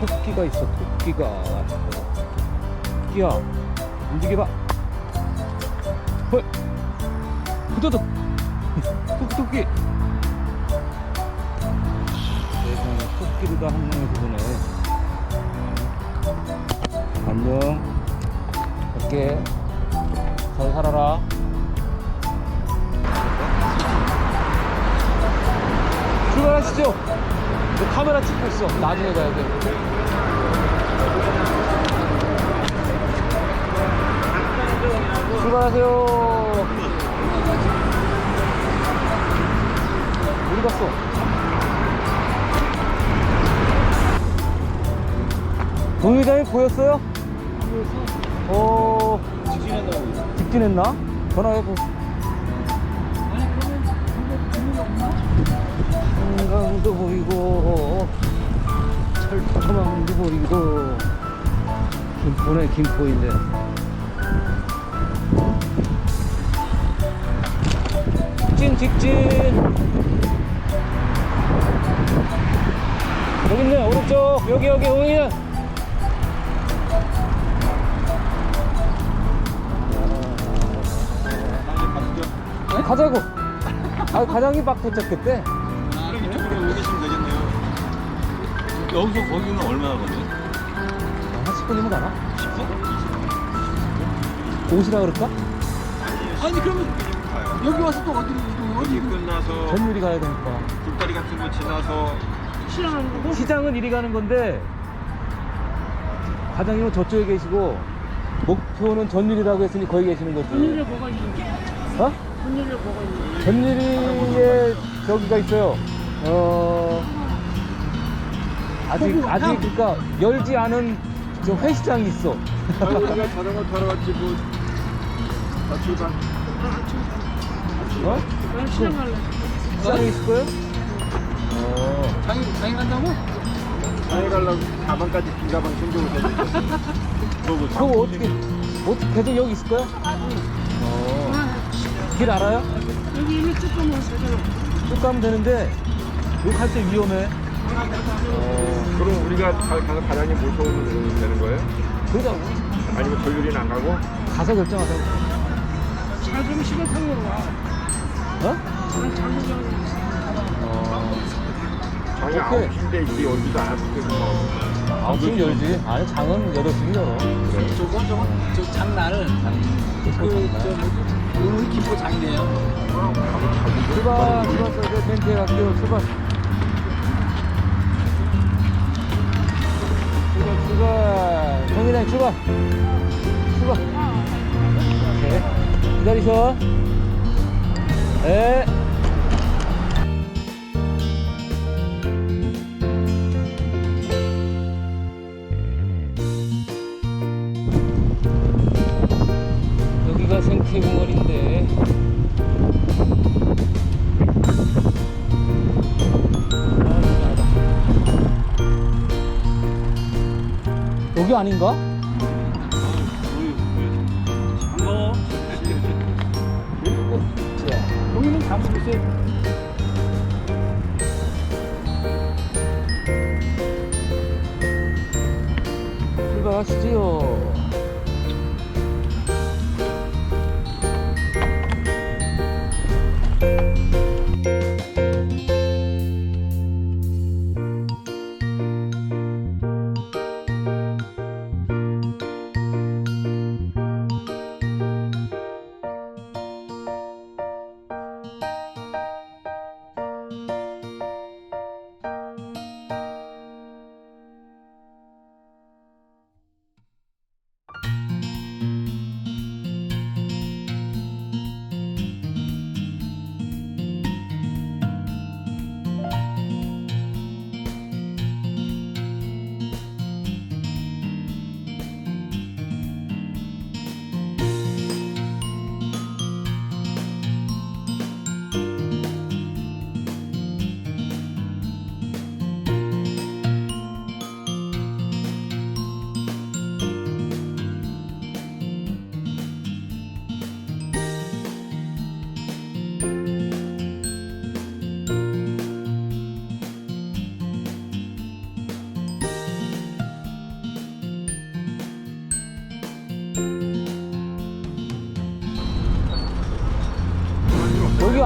토끼가 있어 토끼가. 토끼야 움직여봐. 헐. 후두둑 토끼 토끼 세상에 토끼를 다 한 명에서 보네. 안녕. 갈게. 잘 살아라. 출발하시죠 너 카메라 찍고 있어 나중에 가야 돼 출발하세요 어디 갔어 동의장이 보였어요? 어 직진했나? 전화해보 한강도 보이고 철조망도 보이고 김포네 김포인데. 직진 직진. 여기 있네 오른쪽. 여기 여기 여기. 가자고. 아 과장이 막 도착했대. 그럼 여기서 거기는 얼마나 걸려요? 한 10분이면 가나? 10분? 오시라 그럴까? 아니 그러면 가요 여기 와서 또 어디로 여기 끝나서 전율이 가야 되니까 굴다리 같은 거 지나서 거고 시장은 이리 가는 건데 과장님은 저쪽에 계시고 목표는 전율이라고 했으니 거기 계시는 거지 분열에 뭐가 있는지 어? 분열에 뭐가 있는지 전율이에 저기가 있어요 어 아직 아직 형. 그러니까 열지 않은 저 회시장이 있어 우리가 자전거 타러 갔지 뭐 아, 출발 어? 난 시장 갈래 시장에 있을 거예요? 어 장이 장이 간다고? 장에 가려고 가방까지 빈 가방 챙겨오셨는데 그거 그거 어떻게 어떻게 계속 여기 있을 거야? 어 길 알아요? 여기 이미 쭉 가면 되잖아 쭉 가면 되는데 여기 갈 때 위험해. 어, 그럼 우리가 가- 가서 과장님 모셔오면 되는- 되는 거예요? 그러니까 아니면 저희들이는 안 가고? 가서 결정하자고. 잘좀 시골탕으로 와 어? 어. 장이 오케이. 9시인데 이제 열지도 않았을 때고 뭐. 아홉 시 열지. 아니 장은 여덟 시 열어. 저거 저거 저 장날 그저 뭐지 오늘 김포 장이네요 출발, 출발, 이제 벤트에 갈게요. 출발. 출발, 출발. 출발. 오케이. 기다리셔. 네. 여기가 생태공원인데 여기 아닌가? 30씩. 출발하시지요.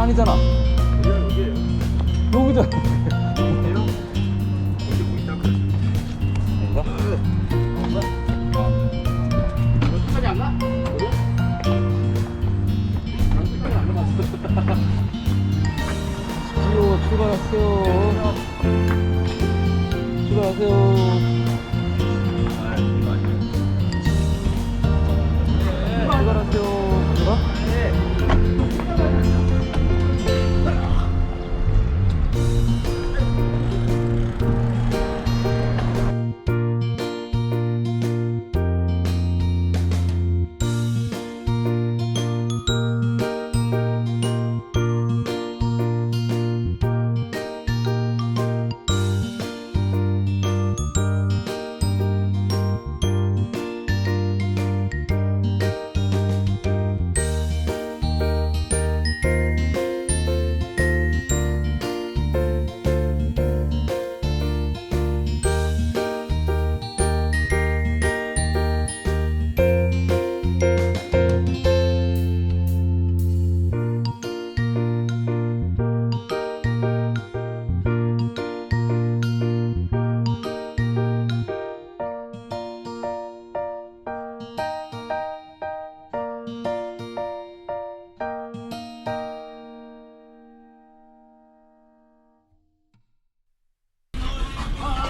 아니잖아.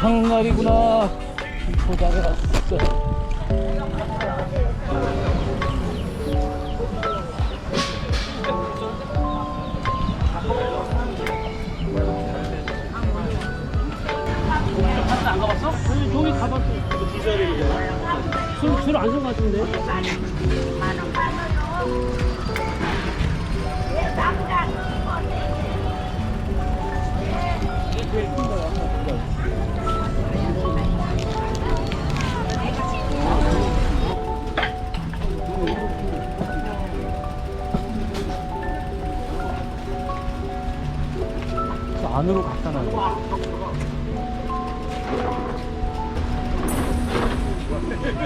장날이구나. 포장해 왔어. 저기 가봤어. 술, 술안 쏜것 같은데?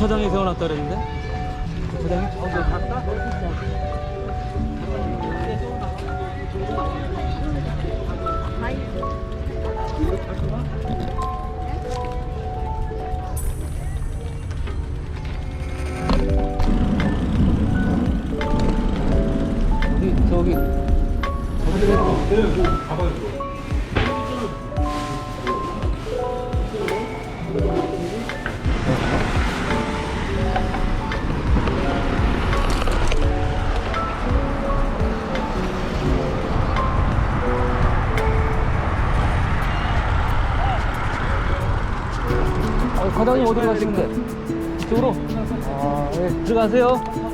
주차장에 세워놨다 그랬는데? 주차장이 저기 갔다? 어, 과장님 어디로 가시는데? 이쪽으로? 아, 네. 들어가세요.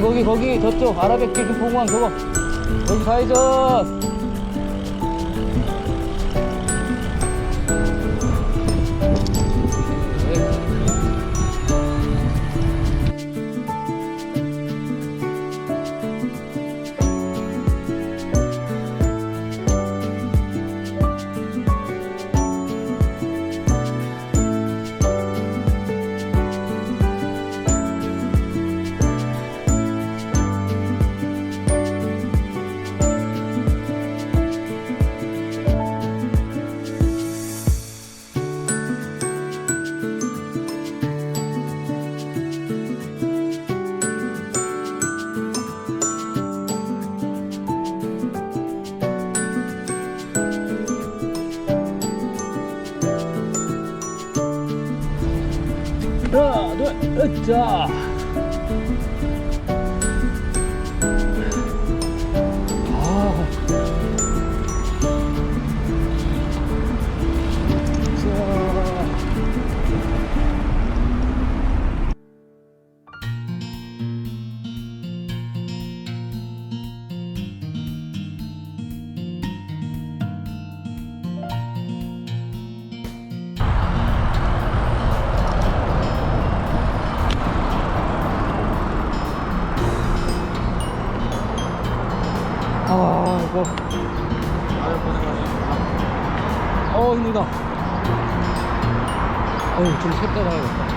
거기 거기 거기 저쪽 아라뱃길 김포공항 저거. 여기 가야죠 자. 고생하셨습니다. 어, 힘들다. 어우, 좀 쉬었다 가야겠다.